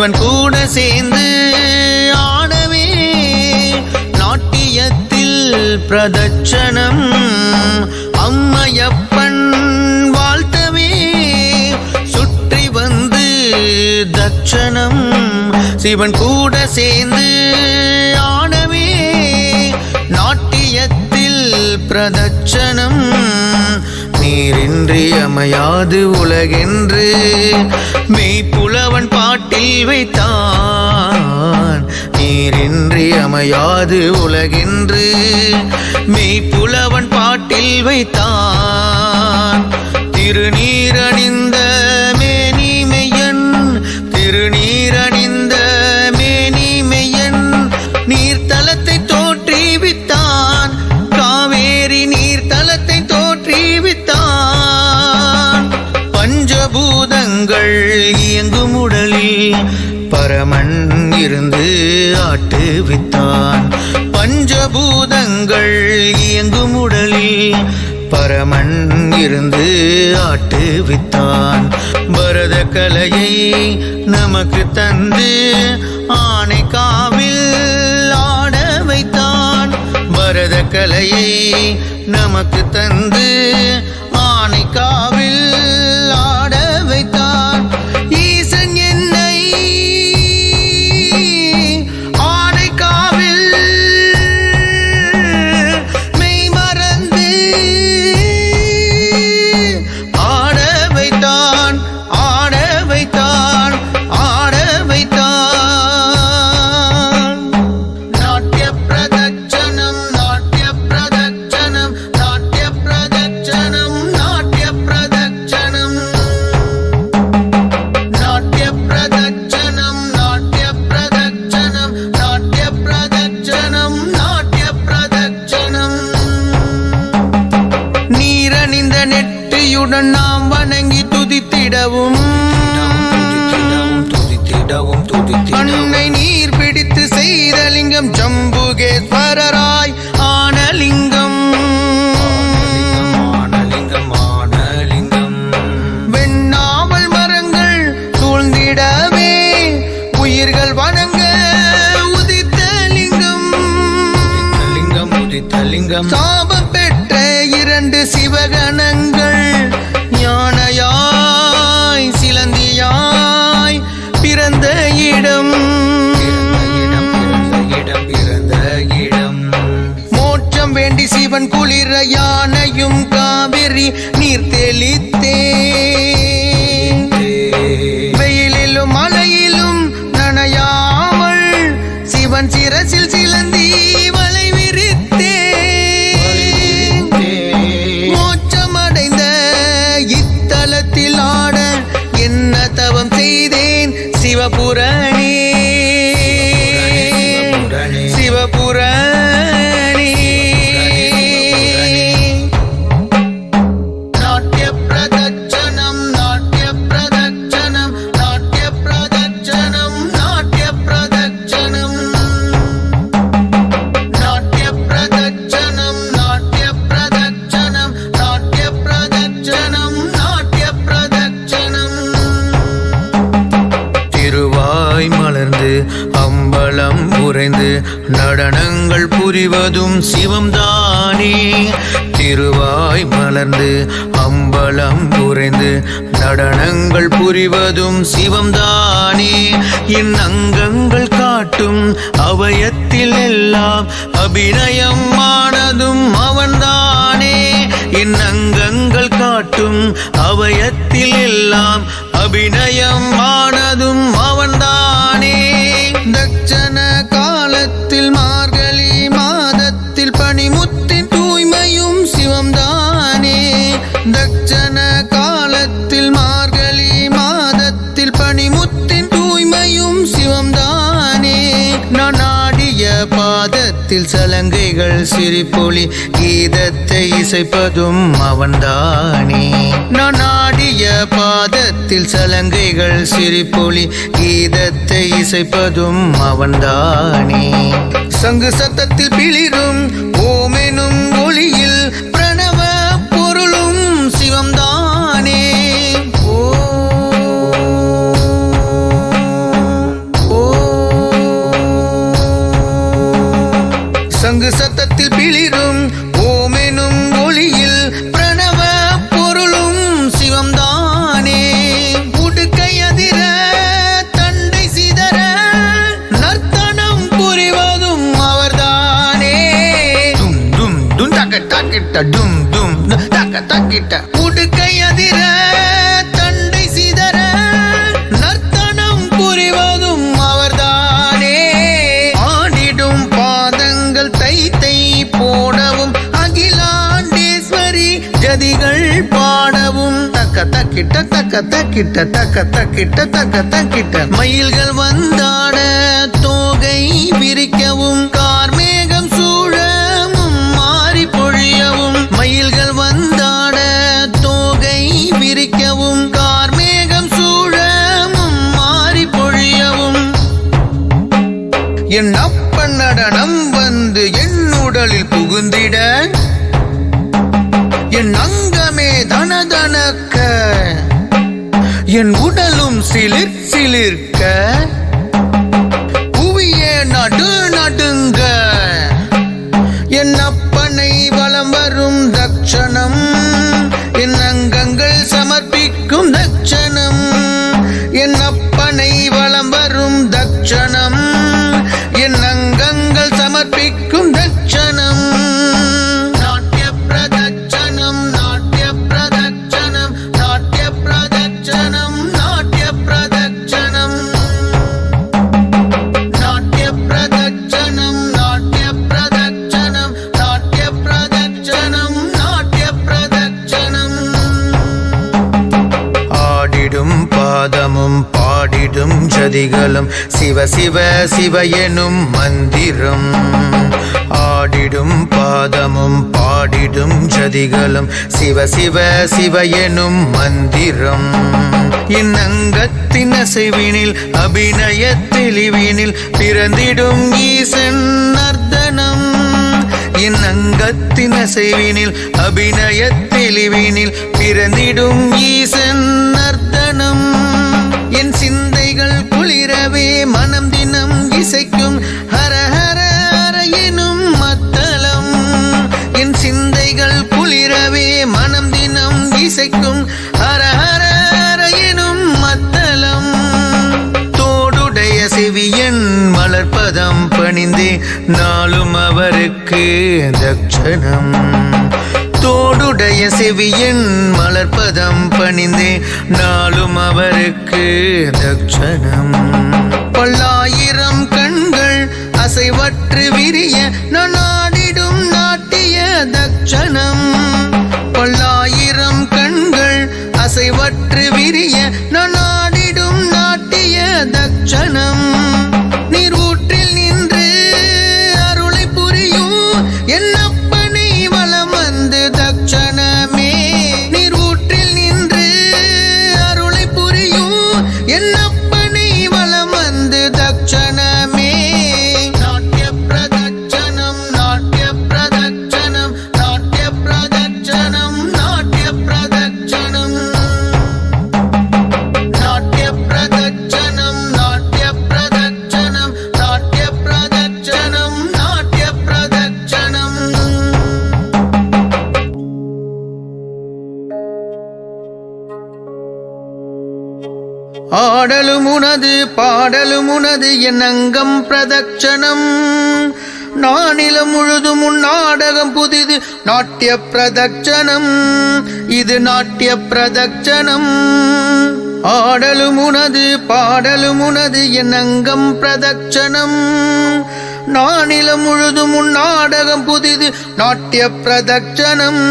இவன் கூட சேர்ந்து ஆடவே நாட்டியத்தில் பிரதட்சணம். அம்மையப்பன் வாழ்த்தவே சுற்றி வந்து தட்சணம். சிவன் கூட சேர்ந்து ஆடவே நாட்டியத்தில் பிரதட்சணம். நீரின்றி அமையாது உலகென்று மெய்ப்புலவன் பாட்டில் வைத்தான். நீரின்றி அமையாது உலகென்று. மெய்ப்புலவன் பாட்டில் வைத்தான். திருநீரணிந்த மேனிமையன். திருநீரணிந்த மேனிமையன். நீர்த்தலத்தை தோற்றுவித்தான் காவேரி நீர்த்தலத்தை தோற்றுவித்தான் பஞ்சபூதங்கள் பரமன் இருந்து ஆட்டுவித்தான் பஞ்சபூதங்கள் இயங்கும் உடலில் பரமன் இருந்து ஆட்டுவித்தான் பரத கலையை நமக்கு தந்து ஆணை காவில் ஆட வைத்தான். பரத கலையை நமக்கு தந்து ஆணை காவில் ஆட மண் சிரசில் உறைந்து நடனங்கள் புரிவதும் சிவம்தானே. திருவாய் மலர்ந்து அம்பலம் உறைந்து நடனங்கள் புரிவதும் சிவம்தானே. என் அங்கங்கள் காட்டும் அவயத்தில் எல்லாம் அபிநயம் ஆனதும் அவன்தானே. என் அங்கங்கள் காட்டும் அவயத்தில் எல்லாம் அபிநயம் ஆனதும் அவன்தானே. மனத்தில் மா பாதத்தில் சலங்கைகள் சிரிப்பொலி கீதத்தை இசைப்பதும் அவன்தானே. நான் ஆடிய பாதத்தில் சலங்கைகள் சிரிப்பொலி கீதத்தை இசைப்பதும் அவன்தானே. சங்கு சத்தத்தில் பிளிரும் தக்கிட்ட உடுக்கை அதிர தண்டை சிதற நர்த்தனம் புரிவதும் அவர்தானே. ஆடிடும் பாதங்கள் தை தை போடவும் அகிலாண்டேஸ்வரி ஜதிகள் பாடவும். தக்க தக்கிட்ட தக்க தக்கிட்ட தக்க தக்கிட்ட தக்க தக்கிட்ட. மயில்கள் வந்தாட தோகை விரிக்கவும் நிழலிருக்க பாதமும் பாடிடும் ஜதிகளும். சிவ சிவ சிவ எனும் மந்திரம். ஆடிடும் பாதமும் பாடிடும் ஜதிகளும். சிவ சிவ சிவ எனும் மந்திரம். இன்னங்கத்தின் அசைவினில் அபிநய தெளிவினில் பிறந்திடும் ஈசன் நர்த்தனம். என் அங்கத்தின் அசைவினில் அபிநய தெளிவினில் பிறந்திடும் ஈசன் அவருக்கு தட்சணம் தோடுடைய செவியின் மலர்பதம் பணிந்தே நாளும் அவருக்கு தட்சணம் பல்லாயிரம் கண்கள் அசைவற்று விரிய நான் பாடலும் உனது என் அங்கம் பிரதட்சணம். நானிலம் முழுதும் உன் நாடகம் புதிது நாட்டிய பிரதட்சணம். இது நாட்டிய பிரதட்சணம். ஆடலும் உனது பாடலும் உனது என் அங்கம் பிரதட்சணம். நானிலம் முழுதும் உன் நாடகம் புதிது நாட்டிய பிரதட்சணம்.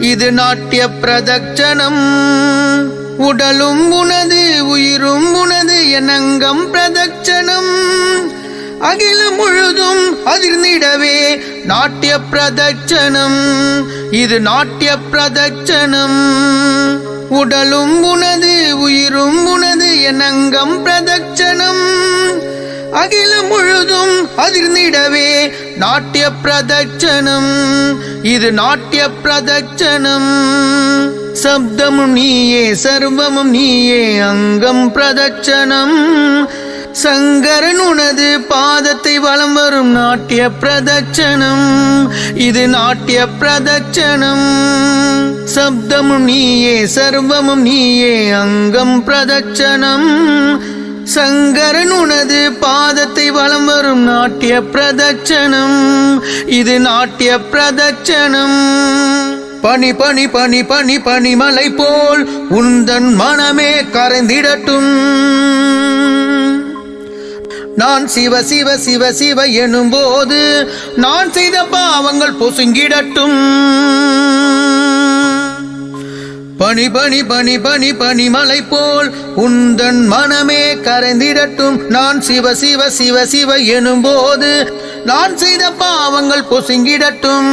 இது நாட்டிய பிரதட்சணம். உடலும் உனது உனது பிரதட்சணம். அகிலம் முழுதும் அதிர்ந்திடவே நாட்டிய பிரதட்சணம். இது நாட்டிய பிரதட்சணம். உடலும் உனது உயிரும் உனது எனங்கம் பிரதட்சணம். அகிலம் முழுதும் அதிர்ந்திடவே நாட்டிய பிரதட்சணம். இது நாட்டிய பிரதட்சணம். சப்தமும் நீயே சர்வமும் நீயே அங்கம் பிரதட்சணம். சங்கரன் உனது பாதத்தை வலம் வரும் நாட்டிய பிரதட்சணம். இது நாட்டிய பிரதட்சணம். சப்தமும் நீயே சர்வமும் நீயே அங்கம் பிரதட்சணம். சங்கரன் உனது பாதத்தை வலம் வரும் நாட்டிய பிரதட்சணம். இது நாட்டிய பிரதட்சணம். பனி பனி பனி பனி பனிமலை போல் உந்தன் மனமே கரைந்திடட்டும். நான் சிவ சிவ சிவ சிவ எனும்போது நான் செய்த பாவங்கள் பொசுங்கிடட்டும். பனி பனி பனி பனி பனிமலை போல் உந்தன் மனமே கரைந்திடட்டும். நான் சிவ சிவ சிவ சிவ எனும்போது நான் செய்த பாவங்கள் பொசுங்கிடட்டும்.